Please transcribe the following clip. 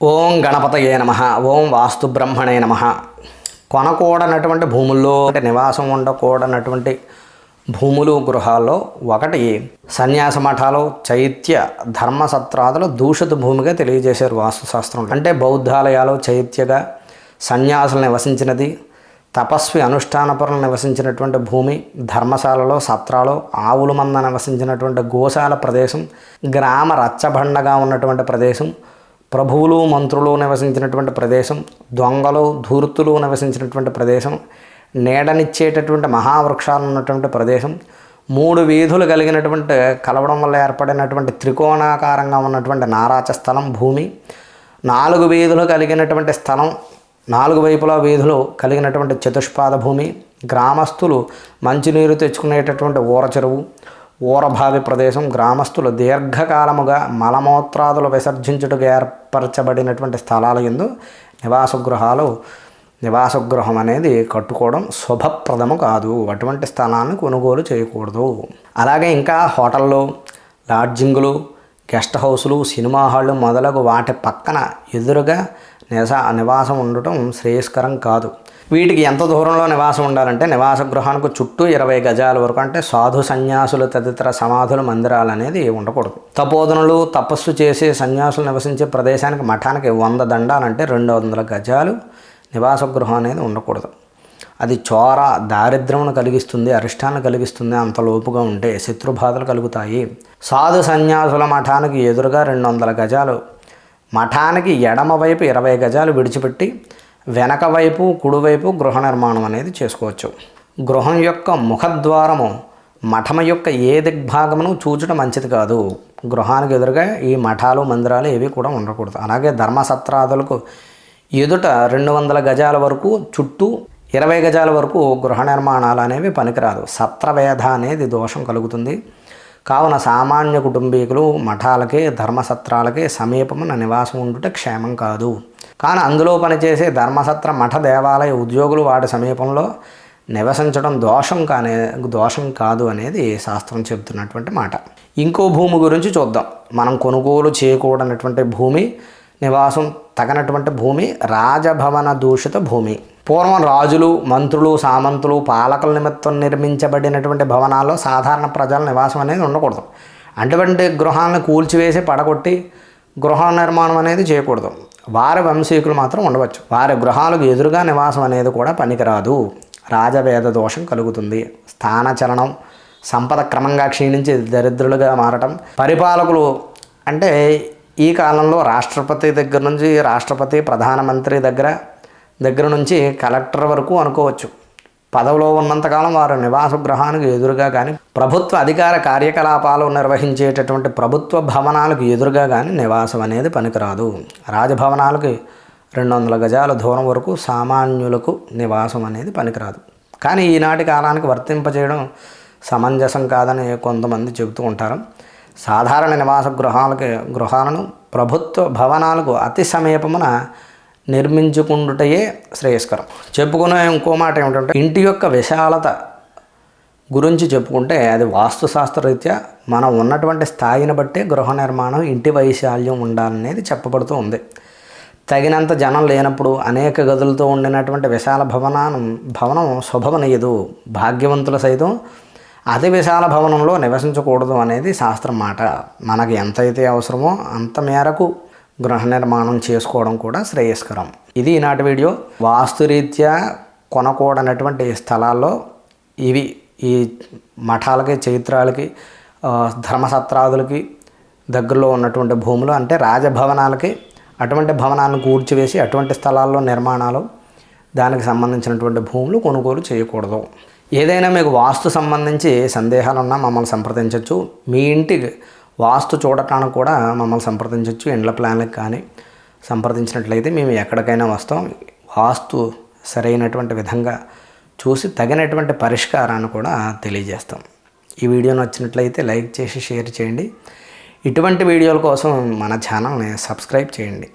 ఓం గణపతయే నమ ఓం వాస్తు బ్రహ్మణే నమ. కొనకూడనటువంటి భూముల్లో అంటే నివాసం ఉండకూడనటువంటి భూములు గృహాల్లో ఒకటి సన్యాస మఠాలు చైత్య ధర్మసత్రాదులు దూషిత భూమిగా తెలియజేశారు వాస్తుశాస్త్రం. అంటే బౌద్ధాలయాలు చైత్యగా సన్యాసులు నివసించినది తపస్వి అనుష్ఠానపురం నివసించినటువంటి భూమి ధర్మశాలలో సత్రాలు ఆవుల మంద నివసించినటువంటి గోశాల ప్రదేశం గ్రామ రచ్చబండగా ఉన్నటువంటి ప్రదేశం ప్రభువులు మంత్రులు నివసించినటువంటి ప్రదేశం దొంగలు ధూర్తులు నివసించినటువంటి ప్రదేశం నీడనిచ్చేటటువంటి మహావృక్షాలు ఉన్నటువంటి ప్రదేశం మూడు వీధులు కలిగినటువంటి కలవడం వల్ల ఏర్పడినటువంటి త్రికోణాకారంగా ఉన్నటువంటి నారాచ స్థలం భూమి నాలుగు వీధులు కలిగినటువంటి స్థలం నాలుగు వైపులా వీధులు కలిగినటువంటి చతుష్పాద భూమి గ్రామస్తులు మంచినీరు తెచ్చుకునేటటువంటి ఊర చెరువు ఊరభావి ప్రదేశం గ్రామస్తులు దీర్ఘకాలముగా మలమూత్రాదులు విసర్జించుటకు ఏర్పరచబడినటువంటి స్థలాల ఎందు నివాస గృహాలు నివాస గృహం అనేది కట్టుకోవడం శుభప్రదము కాదు. అటువంటి స్థలాన్ని కొనుగోలు చేయకూడదు. అలాగే ఇంకా హోటళ్ళు లాడ్జింగులు గెస్ట్ హౌసులు సినిమా హాళ్ళు మొదలగు వాటి పక్కన ఎదురుగా నివస నివాసం ఉండటం శ్రేయస్కరం కాదు. వీటికి ఎంత దూరంలో నివాసం ఉండాలంటే నివాస గృహానికి చుట్టూ ఇరవై గజాల వరకు అంటే సాధు సన్యాసులు తదితర సమాధుల మందిరాలు అనేది ఉండకూడదు. తపోధనులు తపస్సు చేసే సన్యాసులు నివసించే ప్రదేశానికి మఠానికి వంద దండాలంటే రెండు వందల గజాలు నివాస గృహం అనేది ఉండకూడదు. అది చోర దారిద్రమును కలిగిస్తుంది అరిష్టాన్ని కలిగిస్తుంది అంత లోపుగా ఉంటే శత్రుబాధలు కలుగుతాయి. సాధు సన్యాసుల మఠానికి ఎదురుగా రెండు వందల గజాలు. మఠానికి ఎడమ వైపు ఇరవై గజాలు విడిచిపెట్టి వెనక వైపు కుడివైపు గృహ నిర్మాణం అనేది చేసుకోవచ్చు. గృహం యొక్క ముఖద్వారము మఠం యొక్క ఏ దిగ్భాగమును చూచడం మంచిది కాదు. గృహానికి ఎదురుగా ఈ మఠాలు మందిరాలు ఏవి కూడా ఉండకూడదు. అలాగే ధర్మసత్రాదులకు ఎదుట రెండు వందల గజాల వరకు చుట్టూ ఇరవై గజాల వరకు గృహ నిర్మాణాలు అనేవి పనికిరాదు. సత్రవేధ అనేది దోషం కలుగుతుంది. కావున సామాన్య కుటుంబీకులు మఠాలకే ధర్మసత్రాలకే సమీపమున నివాసం ఉండుట క్షేమం కాదు. కానీ అందులో పనిచేసే ధర్మసత్ర మఠ దేవాలయ ఉద్యోగులు వాటి సమీపంలో నివసించడం దోషం కానే దోషం కాదు అనేది శాస్త్రం చెబుతున్నటువంటి మాట. ఇంకో భూమి గురించి చూద్దాం. మనం కొనుగోలు చేయకూడనటువంటి భూమి నివాసం తగనటువంటి భూమి రాజభవన దూషిత భూమి. పూర్వం రాజులు మంత్రులు సామంతులు పాలకుల నిమిత్తం నిర్మించబడినటువంటి భవనాల్లో సాధారణ ప్రజల నివాసం అనేది ఉండకూడదు. అటువంటి గృహాలను కూల్చివేసి పడగొట్టి గృహ నిర్మాణం అనేది చేయకూడదు. వారి వంశీకులు మాత్రం ఉండవచ్చు. వారి గృహాలకు ఎదురుగా నివాసం అనేది కూడా పనికిరాదు. రాజవేద దోషం కలుగుతుంది. స్థానచలనం సంపద క్రమంగా క్షీణించి దరిద్రులుగా మారటం పరిపాలకులు అంటే ఈ కాలంలో రాష్ట్రపతి దగ్గర నుంచి రాష్ట్రపతి ప్రధానమంత్రి దగ్గర దగ్గర నుంచి కలెక్టర్ వరకు అనుకోవచ్చు. పదవిలో ఉన్నంతకాలం వారు నివాస గృహానికి ఎదురుగా కానీ ప్రభుత్వ అధికార కార్యకలాపాలు నిర్వహించేటటువంటి ప్రభుత్వ భవనాలకు ఎదురుగా కానీ నివాసం అనేది పనికిరాదు. రాజభవనాలకి రెండు వందల గజాల దూరం వరకు సామాన్యులకు నివాసం అనేది పనికిరాదు. కానీ ఈనాటి కాలానికి వర్తింపజేయడం సమంజసం కాదని కొంతమంది చెబుతూ ఉంటారు. సాధారణ నివాస గృహాలకి గృహాలను ప్రభుత్వ భవనాలకు అతి సమీపమున నిర్మించుకుండుటయే శ్రేయస్కరం. చెప్పుకునే ఇంకో మాట ఏమిటంటే ఇంటి యొక్క విశాలత గురించి చెప్పుకుంటే అది వాస్తుశాస్త్ర రీత్యా మనం ఉన్నటువంటి స్థాయిని బట్టే గృహ నిర్మాణం ఇంటి వైశాల్యం ఉండాలనేది చెప్పబడుతూ ఉంది. తగినంత జనం లేనప్పుడు అనేక గదులతో ఉండినటువంటి విశాల భవనం భవనం శుభమనీయదు భాగ్యవంతుల సైతం అతి విశాల భవనంలో నివసించకూడదు అనేది శాస్త్రం మాట. మనకి ఎంతైతే అవసరమో అంత మేరకు గృహ నిర్మాణం చేసుకోవడం కూడా శ్రేయస్కరం. ఇది ఈనాటి వీడియో. వాస్తురీత్యా కొనకూడనటువంటి స్థలాల్లో ఇవి ఈ మఠాలకి చైత్రాలకి ధర్మసత్రాదులకి దగ్గరలో ఉన్నటువంటి భూములు అంటే రాజభవనాలకి అటువంటి భవనాలను కూర్చివేసి అటువంటి స్థలాల్లో నిర్మాణాలు దానికి సంబంధించినటువంటి భూములు కొనుగోలు చేయకూడదు. ఏదైనా మీకు వాస్తు సంబంధించి సందేహాలు ఉన్నా మమ్మల్ని సంప్రదించవచ్చు మీ ఇంటికి వాస్తు చూడటానికి కూడా మమ్మల్ని సంప్రదించవచ్చు ఇండ్ల ప్లాన్లకు కానీ సంప్రదించినట్లయితే మేము ఎక్కడికైనా వస్తాం. వాస్తు సరైనటువంటి విధంగా చూసి తగినటువంటి పరిష్కారాన్ని కూడా తెలియజేస్తాం. ఈ వీడియో నచ్చినట్లయితే లైక్ చేసి షేర్ చేయండి. ఇటువంటి వీడియోల కోసం మన ఛానల్ని సబ్స్క్రైబ్ చేయండి.